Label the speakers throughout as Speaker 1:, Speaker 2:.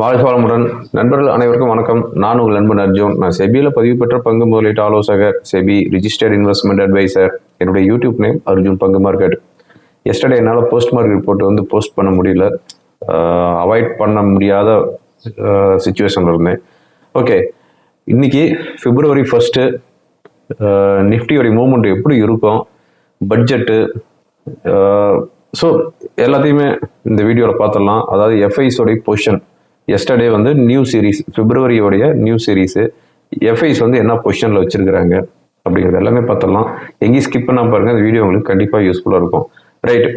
Speaker 1: வாழ்க வளமுடன் நண்பர்கள் அனைவருக்கும் வணக்கம். நான் உங்கள் நண்பன் அர்ஜுன். நான் செபியில் பதிவு பெற்ற பங்கு முதலீட்டு ஆலோசகர் செபி ரிஜிஸ்டர்ட் இன்வெஸ்ட்மெண்ட் அட்வைசர் என்னுடைய யூடியூப் நேம் அர்ஜுன் பங்கு மார்க்கெட். எஸ்டர்டே என்னால் போஸ்ட் மார்க் ரிப்போர்ட் வந்து போஸ்ட் பண்ண முடியல. அவாய்ட் பண்ண முடியாத சுச்சுவேஷனில் இருந்தேன். ஓகே இன்னைக்கு பிப்ரவரி ஃபஸ்ட்டு நிஃப்டியோடைய மூமெண்ட் எப்படி இருக்கும்? பட்ஜெட்டு ஸோ எல்லாத்தையுமே இந்த வீடியோவில் பார்த்துடலாம் அதாவது எஃப்ஐஸோடைய பொசிஷன் எஸ்டர்டே வந்து நியூ சீரீஸ் பிப்ரவரியோடைய நியூ சீரீஸு எஃப்ஐஸ் வந்து என்ன பொசிஷனில் வச்சுருக்கிறாங்க அப்படிங்கிறது எல்லாமே பார்த்துடலாம் எங்கேயும் ஸ்கிப் பண்ணால் பாருங்கள் அந்த வீடியோ உங்களுக்கு கண்டிப்பாக யூஸ்ஃபுல்லாக இருக்கும். ரைட்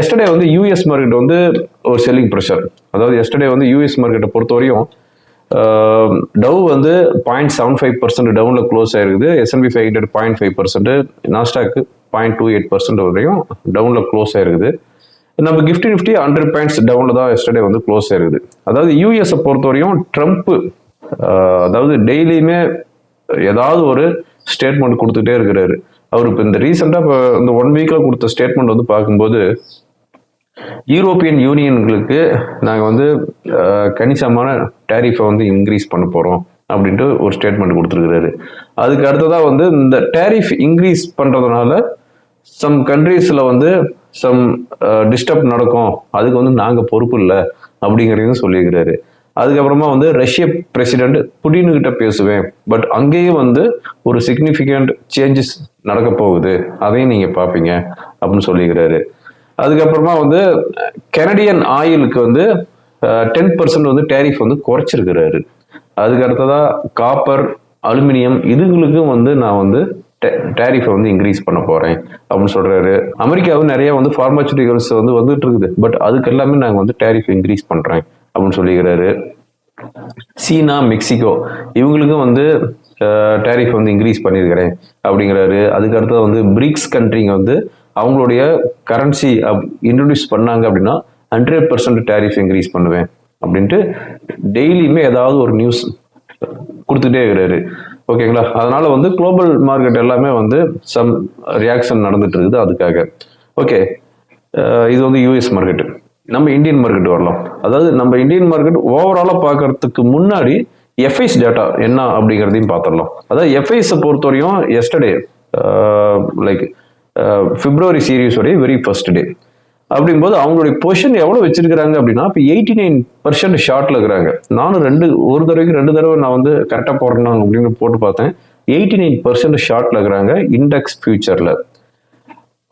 Speaker 1: எஸ்டர்டே வந்து யூஎஸ் மார்க்கெட் வந்து ஒரு செல்லிங் ப்ரெஷர் அதாவது எஸ்டர்டே வந்து யூஎஸ் மார்க்கெட்டை பொறுத்தவரையும் டவ் வந்து பாயிண்ட் செவன் ஃபைவ் பர்சன்ட் டவுனில் க்ளோஸ் ஆயிருக்குது. S&P five hundred point five percent Nasdaq point two eight percent வரையும் டவுனில் க்ளோஸ் ஆயிருக்குது. நம்ம கிஃப்டி நிஃப்டி ஹண்ட்ரட் பாயிண்ட்ஸ் டவுனில் தான் எஸ்டர்டே வந்து க்ளோஸ் ஆயிருக்குது. அதாவது யூஎஸை பொறுத்தவரையும் ட்ரம்ப்பு அதாவது டெய்லியுமே ஏதாவது ஒரு ஸ்டேட்மெண்ட் கொடுத்துட்டே இருக்கிறாரு. அவர் இப்போ இந்த ரீசெண்டாக இப்போ இந்த ஒன் வீக்கில் கொடுத்த ஸ்டேட்மெண்ட் வந்து பார்க்கும்போது யூரோப்பியன் யூனியன்களுக்கு நாங்கள் வந்து கணிசமான டேரிஃபை வந்து இன்க்ரீஸ் பண்ண போகிறோம் அப்படின்ட்டு ஒரு ஸ்டேட்மெண்ட் கொடுத்துருக்குறாரு. அதுக்கு அடுத்ததாக வந்து இந்த டேரிஃப் இன்க்ரீஸ் பண்ணுறதுனால சம் கண்ட்ரீஸில் வந்து சம் டிஸ்டர்ப் uh, நடக்கும். அதுக்கு வந்து நாங்கள் பொறுப்பு இல்லை அப்படிங்கிறதையும் சொல்லியிருக்கிறாரு. அதுக்கப்புறமா வந்து ரஷ்ய பிரசிடென்ட் புடின்கிட்ட பேசுவேன். பட் அங்கேயும் வந்து ஒரு சிக்னிஃபிகண்ட் சேஞ்சஸ் நடக்க போகுது. அதையும் நீங்கள் பார்ப்பீங்க அப்படின்னு சொல்லியிருக்கிறாரு. அதுக்கப்புறமா வந்து கெனடியன் ஆயிலுக்கு வந்து uh, டென் பர்சன்ட் வந்து டேரிஃப் வந்து குறைச்சிருக்கிறாரு. அதுக்கு அடுத்ததாக காப்பர் அலுமினியம் இதுங்களுக்கும் வந்து நான் வந்து டேரிஃபை வந்து இன்க்ரீஸ் பண்ண போறேன் அப்படின்னு சொல்றாரு. அமெரிக்காவும் நிறைய வந்து ஃபார்மாசூட்டிகல்ஸ் வந்து வந்துட்டு இருக்குது. பட் அதுக்கு எல்லாமே நாங்கள் வந்து டேரிஃப் இன்க்ரீஸ் பண்றேன் அப்படின்னு சொல்லிக்கிறாரு. சீனா மெக்சிகோ இவங்களுக்கும் வந்து டேரிஃப் வந்து இன்க்ரீஸ் பண்ணியிருக்கிறேன் அப்படிங்கிறாரு. அதுக்கு அடுத்தது வந்து பிரிக்ஸ் கண்ட்ரிங்க வந்து அவங்களுடைய கரன்சி இன்ட்ரடியூஸ் பண்ணாங்க அப்படின்னா ஹண்ட்ரட் பர்சன்ட் டேரிஃப் இன்க்ரீஸ் பண்ணுவேன் அப்படின்ட்டு டெய்லியுமே ஏதாவது ஒரு நியூஸ் கொடுத்துட்டே இருக்கிறாரு. ஓகேங்களா? அதனால வந்து குளோபல் மார்க்கெட் எல்லாமே வந்து சம் ரியாக்ஷன் நடந்துட்டு இருக்குது அதுக்காக. ஓகே. இது வந்து யூஎஸ் மார்க்கெட்டு நம்ம இந்தியன் மார்க்கெட் வரலாம். அதாவது நம்ம இந்தியன் மார்க்கெட் ஓவராலாக பார்க்கறதுக்கு முன்னாடி எஃப்ஐஸ் டேட்டா என்ன அப்படிங்கிறதையும் பார்த்துடலாம். அதாவது எஃப்ஐஸை பொறுத்தவரையும் எஸ்டர்டே லைக் பிப்ரவரி சீரீஸோடைய வெரி ஃபர்ஸ்ட் டே அப்படிங்கும்போது அவங்களுடைய பொசிஷன் எவ்வளோ வச்சிருக்கிறாங்க அப்படின்னா இப்போ எயிட்டி நைன் பர்சன்ட் ஷார்ட்ல இருக்கிறாங்க. நானும் ரெண்டு ஒரு தடவைக்கு ரெண்டு தடவை நான் வந்து கரெக்டாக போடுறேன் அப்படின்னு போட்டு பார்த்தேன். எயிட்டி நைன் பர்சன்ட் ஷார்ட்ல இருக்கிறாங்க இண்டெக்ஸ் ஃபியூச்சர்ல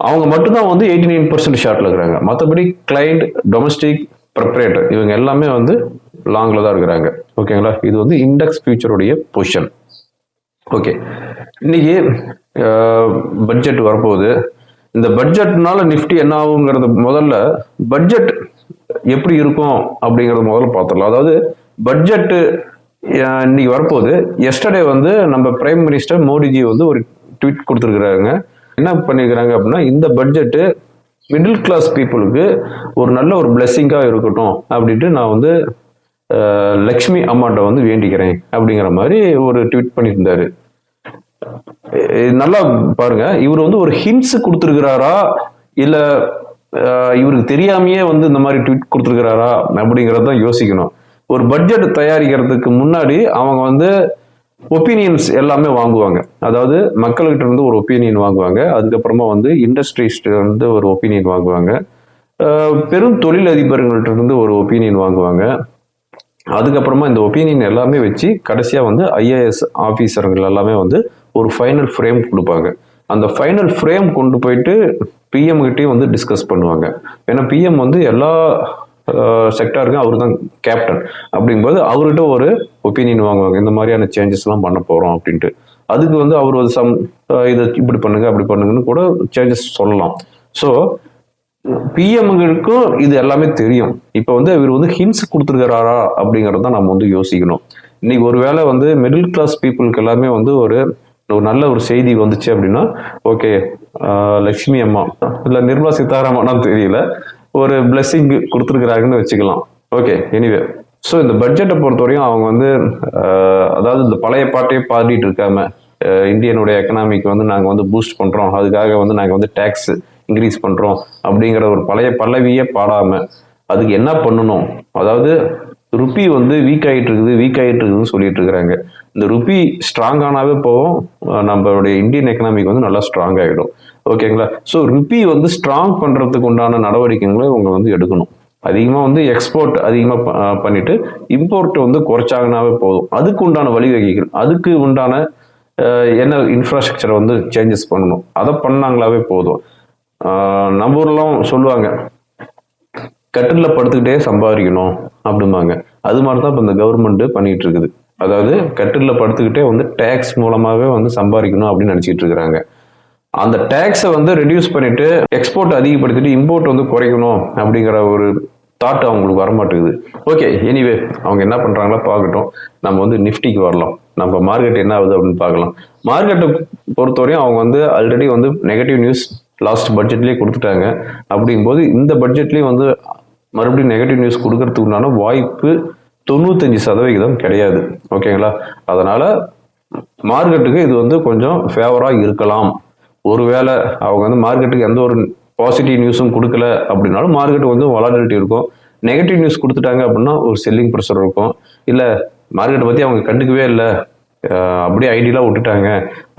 Speaker 1: அவங்க மட்டும்தான் வந்து எயிட்டி நைன் பர்சன்ட் ஷார்ட்ல இருக்கிறாங்க. மற்றபடி கிளைண்ட் டொமஸ்டிக் ப்ரிப்பரேட்டர் இவங்க எல்லாமே வந்து லாங்கில் தான் இருக்கிறாங்க. ஓகேங்களா இது வந்து இண்டெக்ஸ் ஃபியூச்சருடைய பொசிஷன் ஓகே இன்னைக்கு பட்ஜெட் வரப்போகுது. இந்த பட்ஜெட்னால நிஃப்டி என்ன ஆகுங்கிறது முதல்ல பட்ஜெட் எப்படி இருக்கும் அப்படிங்கறத முதல்ல பார்த்துடலாம். அதாவது பட்ஜெட்டு இன்னைக்கு வரப்போகுது. எஸ்டர்டே வந்து நம்ம பிரைம் மினிஸ்டர் மோடிஜி வந்து ஒரு ட்வீட் கொடுத்துருக்குறாங்க என்ன பண்ணியிருக்கிறாங்க அப்படின்னா இந்த பட்ஜெட்டு மிடில் கிளாஸ் பீப்புளுக்கு ஒரு நல்ல ஒரு பிளெஸ்ஸிங்காக இருக்கட்டும் அப்படின்ட்டு நான் வந்து லக்ஷ்மி அம்மாட்ட வந்து வேண்டிக்கிறேன் அப்படிங்கிற மாதிரி ஒரு ட்வீட் பண்ணியிருந்தாரு. நல்லா பாருங்க. இவர் வந்து ஒரு ஹிண்ட்ஸ் கொடுத்துருக்கிறாரா? இல்ல இவருக்கு தெரியாமையே வந்து இந்த மாதிரி ட்வீட் கொடுத்துருக்கிறாரா? அப்படிங்கறத தான் யோசிக்கணும். ஒரு பட்ஜெட் தயாரிக்கிறதுக்கு முன்னாடி அவங்க வந்து ஒப்பீனியன்ஸ் எல்லாமே வாங்குவாங்க. அதாவது மக்கள்கிட்ட இருந்து ஒரு ஒப்பீனியன் வாங்குவாங்க. அதுக்கப்புறமா வந்து இண்டஸ்ட்ரீஸ்ல இருந்து ஒரு ஒப்பீனியன் வாங்குவாங்க. பெரும் பெரும் தொழிலதிபர்கள்ட்ட இருந்து ஒரு ஒப்பீனியன் வாங்குவாங்க. அதுக்கப்புறமா இந்த ஒப்பீனியன் எல்லாமே வச்சு கடைசியாக வந்து ஐஏஎஸ் ஆஃபீஸர்கள் எல்லாமே வந்து ஒரு ஃபைனல் ஃப்ரேம் கொடுப்பாங்க. அந்த ஃபைனல் ஃப்ரேம் கொண்டு போயிட்டு பிஎம் கிட்டேயும் வந்து டிஸ்கஸ் பண்ணுவாங்க. ஏன்னா பிஎம் வந்து எல்லா செக்டாருக்கும் அவர் தான் கேப்டன் அப்படிங்கும்போது அவர்கிட்ட ஒரு ஒப்பீனியன் வாங்குவாங்க. இந்த மாதிரியான சேஞ்சஸ்லாம் பண்ண போகிறோம் அப்படின்ட்டு. அதுக்கு வந்து அவர் ஒரு சம் இதை இப்படி பண்ணுங்க அப்படி பண்ணுங்கன்னு கூட சேஞ்சஸ் சொல்லலாம். ஸோ பிஎம்களுக்கும் இது எல்லாமே தெரியும். இப்போ வந்து இவர் வந்து ஹிண்ட்ஸ் கொடுத்துருக்கிறாரா அப்படிங்கிறத தான் நம்ம வந்து யோசிக்கணும். இன்னைக்கு ஒருவேளை வந்து மிடில் கிளாஸ் பீப்புளுக்கு எல்லாமே வந்து ஒரு ஒரு நல்ல ஒரு செய்தி வந்துச்சு அப்படின்னா ஓகே லக்ஷ்மி அம்மா இல்லை நிர்மலா சீதாராமன் தெரியல ஒரு பிளெஸ்ஸிங் கொடுத்துருக்குறாங்கன்னு வச்சுக்கலாம். ஓகே எனிவே ஸோ இந்த பட்ஜெட்டை பொறுத்தவரையும் அவங்க வந்து அதாவது இந்த பழைய பாட்டையே பாடிட்டு இருக்காம இந்தியனுடைய எக்கனாமிக்கு வந்து நாங்கள் வந்து பூஸ்ட் பண்ணுறோம் அதுக்காக வந்து நாங்கள் வந்து டேக்ஸ் இன்க்ரீஸ் பண்ணுறோம் அப்படிங்கிற ஒரு பழைய பல்லவியே பாடாமல் அதுக்கு என்ன பண்ணணும்? அதாவது ருப்பி வந்து வீக் ஆகிட்டு இருக்குது வீக் ஆகிட்டு இருக்குதுன்னு சொல்லிட்டு இருக்கிறாங்க. இந்த ருப்பி ஸ்ட்ராங் ஆனாவே போகும் நம்மளுடைய இந்தியன் எக்கனாமிக் வந்து நல்லா ஸ்ட்ராங் ஆகிடும் ஓகேங்களா ஸோ ருப்பி வந்து ஸ்ட்ராங் பண்ணுறதுக்கு உண்டான நடவடிக்கைகளை இவங்க வந்து எடுக்கணும். அதிகமாக வந்து எக்ஸ்போர்ட் அதிகமாக பண்ணிட்டு இம்போர்ட் வந்து குறைச்சாங்கனாவே போதும். அதுக்கு உண்டான வழிவகைகள் அதுக்கு உண்டான என்ன இன்ஃப்ராஸ்ட்ரக்சரை வந்து சேஞ்சஸ் பண்ணணும். அதை பண்ணாங்களாவே போதும். நம்ம ஊர்லாம் சொல்லுவாங்க கட்டிலில் படுத்துக்கிட்டே சம்பாதிக்கணும் அப்படிம்பாங்க. அது மாதிரி தான் இப்போ இந்த கவர்மெண்ட் பண்ணிட்டு இருக்குது அதாவது கட்டிலில் படுத்துக்கிட்டே வந்து டேக்ஸ் மூலமாகவே வந்து சம்பாதிக்கணும் அப்படின்னு நினச்சிட்டு இருக்கிறாங்க. அந்த டேக்ஸை வந்து ரெடியூஸ் பண்ணிட்டு எக்ஸ்போர்ட் அதிகப்படுத்திட்டு இம்போர்ட் வந்து குறைக்கணும் அப்படிங்கிற ஒரு தாட் அவங்களுக்கு வரமாட்டேங்குது. ஓகே எனிவே அவங்க என்ன பண்ணுறாங்களோ பார்க்கட்டும். நம்ம வந்து நிஃப்டிக்கு வரலாம். நம்ம மார்க்கெட் என்ன ஆகுது அப்படின்னு பார்க்கலாம். மார்க்கெட்டை பொறுத்தவரையும் அவங்க வந்து ஆல்ரெடி வந்து நெகட்டிவ் நியூஸ் லாஸ்ட் பட்ஜெட்லேயே கொடுத்துட்டாங்க. அப்படிங்கும்போது இந்த பட்ஜெட்லேயும் வந்து மறுபடியும் நெகட்டிவ் நியூஸ் கொடுக்கறதுக்குண்டான வாய்ப்பு தொண்ணூத்தஞ்சு சதவிகிதம் கிடையாது. ஓகேங்களா? அதனால மார்க்கெட்டுக்கு இது வந்து கொஞ்சம் ஃபேவராக இருக்கலாம். ஒருவேளை அவங்க வந்து மார்க்கெட்டுக்கு எந்த ஒரு பாசிட்டிவ் நியூஸும் கொடுக்கல அப்படின்னாலும் மார்க்கெட் வந்து வளாட்டிலிட்டி இருக்கும். நெகட்டிவ் நியூஸ் கொடுத்துட்டாங்க அப்படின்னா ஒரு செல்லிங் ப்ரெஷர் இருக்கும். இல்லை மார்க்கெட்டை பற்றி அவங்க கண்டுக்கவே இல்லை. அப்படியே ஐடியெலாம் விட்டுட்டாங்க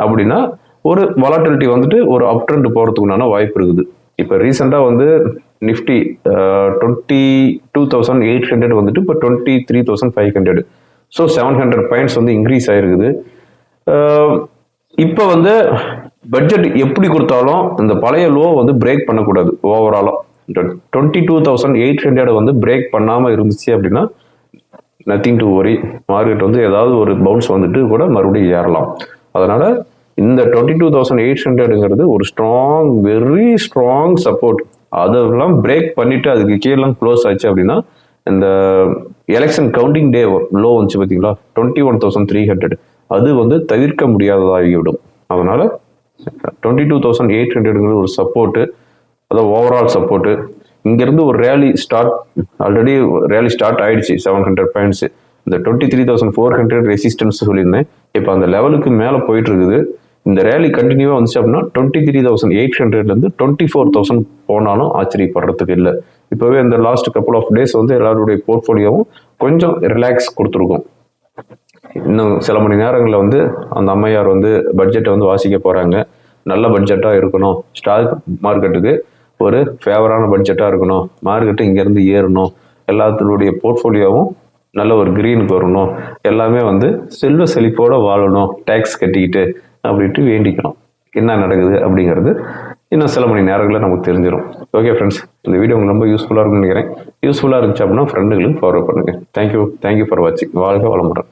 Speaker 1: அப்படின்னா ஒரு வளாட்டிலிட்டி வந்துட்டு ஒரு அப் ட்ரெண்ட் போகிறதுக்கு உண்டான வாய்ப்பு இருக்குது. இப்போ ரீசெண்டாக வந்து Nifty twenty two thousand eight hundred வந்துட்டு இப்போ twenty three thousand five hundred so seven hundred points வந்து இன்க்ரீஸ் ஆயிருக்குது. இப்போ வந்து பட்ஜெட் எப்படி கொடுத்தாலும் இந்த பழைய லோ வந்து பிரேக் பண்ணக்கூடாது ஓவராலாக twenty two thousand eight hundred வந்து பிரேக் பண்ணாமல் இருந்துச்சு அப்படின்னா நத்திங் டு worry. மார்க்கெட் வந்து ஏதாவது ஒரு பவுன்ஸ் வந்துட்டு கூட மறுபடியும் ஏறலாம். அதனால இந்த டுவெண்ட்டி டூ தௌசண்ட் எயிட் ஹண்ட்ரடுங்கிறது ஒரு ஸ்ட்ராங் வெரி ஸ்ட்ராங் சப்போர்ட் அதெல்லாம் பிரேக் பண்ணிட்டு அதுக்கு கீழெல்லாம் க்ளோஸ் ஆச்சு அப்படின்னா இந்த எலெக்ஷன் கவுண்டிங் டே லோ வந்துச்சு பார்த்தீங்களா twenty one thousand three hundred அது வந்து தவிர்க்க முடியாததாகிவிடும். அதனால டுவெண்ட்டி டூ தௌசண்ட் எயிட் ஹண்ட்ரடுங்கிறது ஒரு சப்போர்ட்டு அதாவது ஓவரால் சப்போர்ட்டு இங்கேருந்து ஒரு rally start already rally start ஆயிடுச்சு செவன் ஹண்ட்ரட் பாயிண்ட்ஸ் இந்த twenty three thousand four hundred resistance சொல்லியிருந்தேன். இப்போ அந்த லெவலுக்கு மேலே போயிட்டு இருக்குது. இந்த ரேலி கண்டினியூவாக வந்துச்சு அப்படின்னா டுவெண்ட்டி த்ரீ தௌசண்ட் எயிட் ஹண்ட்ரட்லேருந்து டுவெண்ட்டி ஃபோர் தௌசண்ட் போனாலும் ஆச்சரியப்படுறதுக்கு இல்லை. இப்போவே இந்த லாஸ்ட் கப்புள் ஆஃப் டேஸ் வந்து எல்லாருடைய போர்ட்ஃபோலியோவும் கொஞ்சம் ரிலாக்ஸ் கொடுத்துருக்கும். இன்னும் சில மணி நேரங்களில் வந்து அந்த அம்மையார் வந்து பட்ஜெட்டை வந்து வாசிக்க போகிறாங்க நல்ல பட்ஜெட்டாக இருக்கணும். ஸ்டாக் மார்க்கெட்டுக்கு ஒரு ஃபேவரான பட்ஜெட்டாக இருக்கணும். மார்க்கெட்டு இங்கேருந்து ஏறணும். எல்லாத்துடைய போர்ட்ஃபோலியோவும் நல்ல ஒரு க்ரீனுக்கு வரணும். எல்லாமே வந்து செல்வ செழிப்போட வாழணும். டேக்ஸ் கட்டிக்கிட்டு அப்படின்ட்டு வேண்டிக்கணும். என்ன நடக்குது அப்படிங்கிறது இன்னும் சில மணி நேரங்களில் நமக்கு தெரிஞ்சிடும் ஓகே ஃப்ரெண்ட்ஸ் இந்த வீடியோ உங்களுக்கு ரொம்ப யூஸ்ஃபுல்லாக இருக்கும்னு நினைக்கிறேன். யூஸ்ஃபுல்லாக இருந்துச்சு அப்படின்னா ஃப்ரெண்டுகளுக்கு ஃபார்வர்ட் பண்ணுங்கள் thank you thank you for வாட்சிங் வாழ்க வளமுடன்.